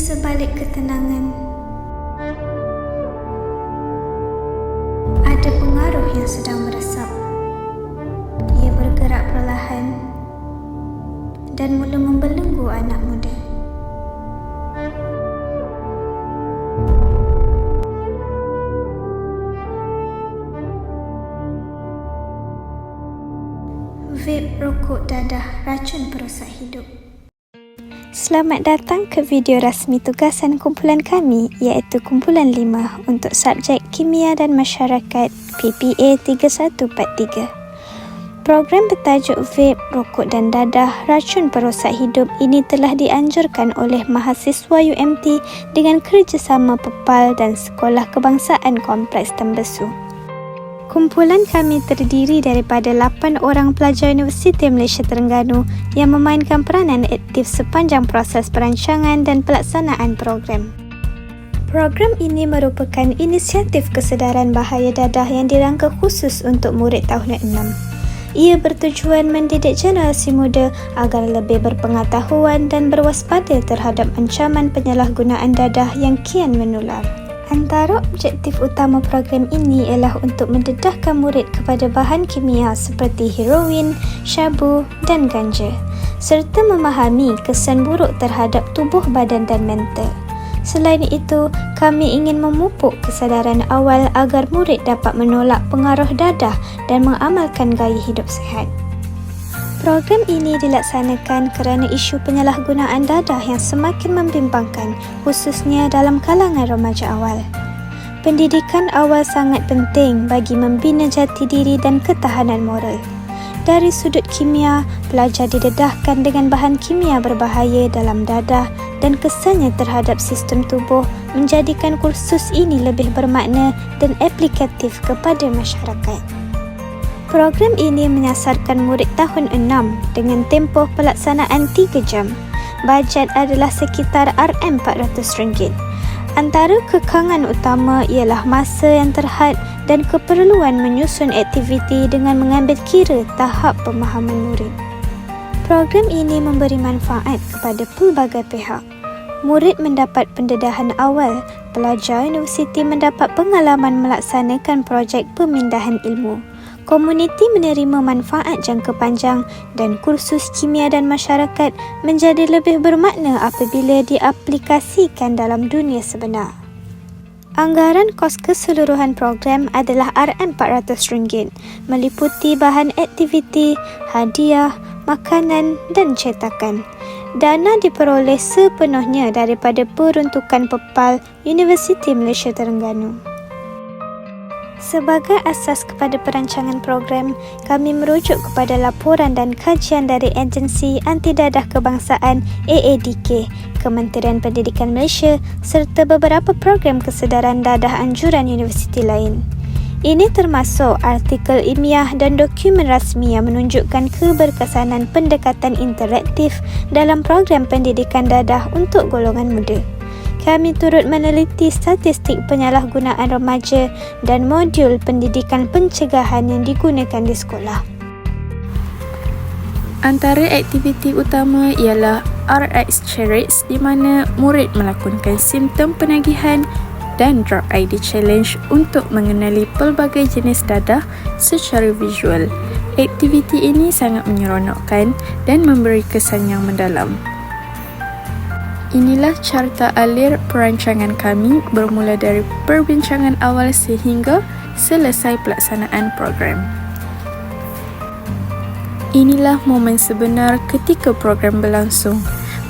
sebalik ketenangan, ada pengaruh yang sedang meresap. Ia bergerak perlahan dan mula membelenggu anak muda. Vape rokok dadah racun perosak hidup. Selamat datang ke video rasmi tugasan kumpulan kami iaitu kumpulan 5 untuk subjek Kimia dan Masyarakat PPA 3143. Program bertajuk Vape, Rokok dan Dadah Racun Perosak Hidup ini telah dianjurkan oleh mahasiswa UMT dengan kerjasama PEPAL dan Sekolah Kebangsaan Kompleks Tembesu. Kumpulan kami terdiri daripada 8 orang pelajar Universiti Malaysia Terengganu yang memainkan peranan aktif sepanjang proses perancangan dan pelaksanaan program. Program ini merupakan inisiatif kesedaran bahaya dadah yang dirangka khusus untuk murid tahun 6. Ia bertujuan mendidik generasi muda agar lebih berpengetahuan dan berwaspada terhadap ancaman penyalahgunaan dadah yang kian menular. Antara objektif utama program ini ialah untuk mendedahkan murid kepada bahan kimia seperti heroin, syabu dan ganja serta memahami kesan buruk terhadap tubuh badan dan mental. Selain itu, kami ingin memupuk kesedaran awal agar murid dapat menolak pengaruh dadah dan mengamalkan gaya hidup sihat. Program ini dilaksanakan kerana isu penyalahgunaan dadah yang semakin membimbangkan khususnya dalam kalangan remaja awal. Pendidikan awal sangat penting bagi membina jati diri dan ketahanan moral. Dari sudut kimia, pelajar didedahkan dengan bahan kimia berbahaya dalam dadah dan kesannya terhadap sistem tubuh menjadikan kursus ini lebih bermakna dan aplikatif kepada masyarakat. Program ini menyasarkan murid tahun 6 dengan tempoh pelaksanaan 3 jam. Bajet adalah sekitar RM400. Antara kekangan utama ialah masa yang terhad dan keperluan menyusun aktiviti dengan mengambil kira tahap pemahaman murid. Program ini memberi manfaat kepada pelbagai pihak. Murid mendapat pendedahan awal, pelajar universiti mendapat pengalaman melaksanakan projek pemindahan ilmu komuniti menerima manfaat jangka panjang dan kursus kimia dan masyarakat menjadi lebih bermakna apabila diaplikasikan dalam dunia sebenar. Anggaran kos keseluruhan program adalah RM400 meliputi bahan aktiviti, hadiah, makanan dan cetakan. Dana diperoleh sepenuhnya daripada peruntukan PEPAL Universiti Malaysia Terengganu. Sebagai asas kepada perancangan program, kami merujuk kepada laporan dan kajian dari Agensi Anti Dadah Kebangsaan AADK, Kementerian Pendidikan Malaysia serta beberapa program kesedaran dadah anjuran universiti lain. Ini termasuk artikel ilmiah dan dokumen rasmi yang menunjukkan keberkesanan pendekatan interaktif dalam program pendidikan dadah untuk golongan muda kami turut meneliti statistik penyalahgunaan remaja dan modul pendidikan pencegahan yang digunakan di sekolah. Antara aktiviti utama ialah RX Chariots di mana murid melakonkan simptom penagihan dan Drop ID Challenge untuk mengenali pelbagai jenis dadah secara visual. Aktiviti ini sangat menyeronokkan dan memberi kesan yang mendalam. Inilah carta alir perancangan kami bermula dari perbincangan awal sehingga selesai pelaksanaan program. Inilah momen sebenar ketika program berlangsung.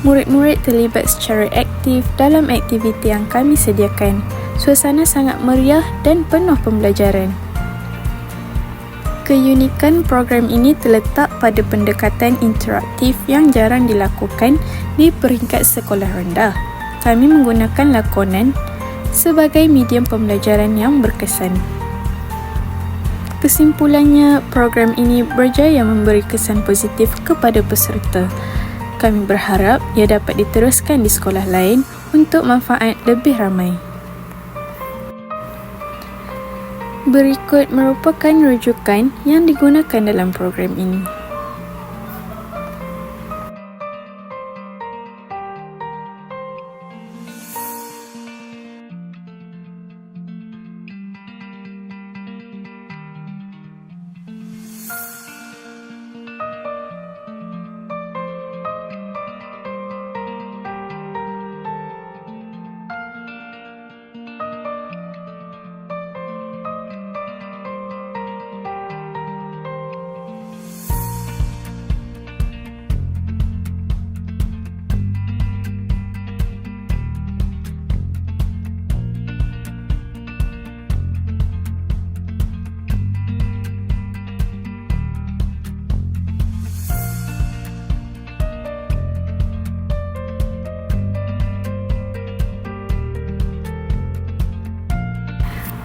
Murid-murid terlibat secara aktif dalam aktiviti yang kami sediakan. Suasana sangat meriah dan penuh pembelajaran. Keunikan program ini terletak pada pendekatan interaktif yang jarang dilakukan di peringkat sekolah rendah. Kami menggunakan lakonan sebagai medium pembelajaran yang berkesan. Kesimpulannya, program ini berjaya memberi kesan positif kepada peserta. Kami berharap ia dapat diteruskan di sekolah lain untuk manfaat lebih ramai. Berikut merupakan rujukan yang digunakan dalam program ini.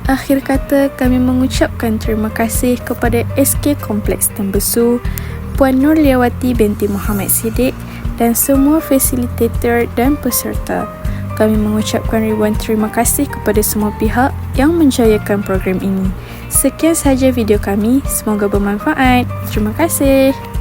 Akhir kata, kami mengucapkan terima kasih kepada SK Kompleks Tembesu, Puan Nurliawati binti Muhammad Siddiq dan semua fasilitator dan peserta. Kami mengucapkan ribuan terima kasih kepada semua pihak yang menjayakan program ini. Sekian sahaja video kami. Semoga bermanfaat. Terima kasih.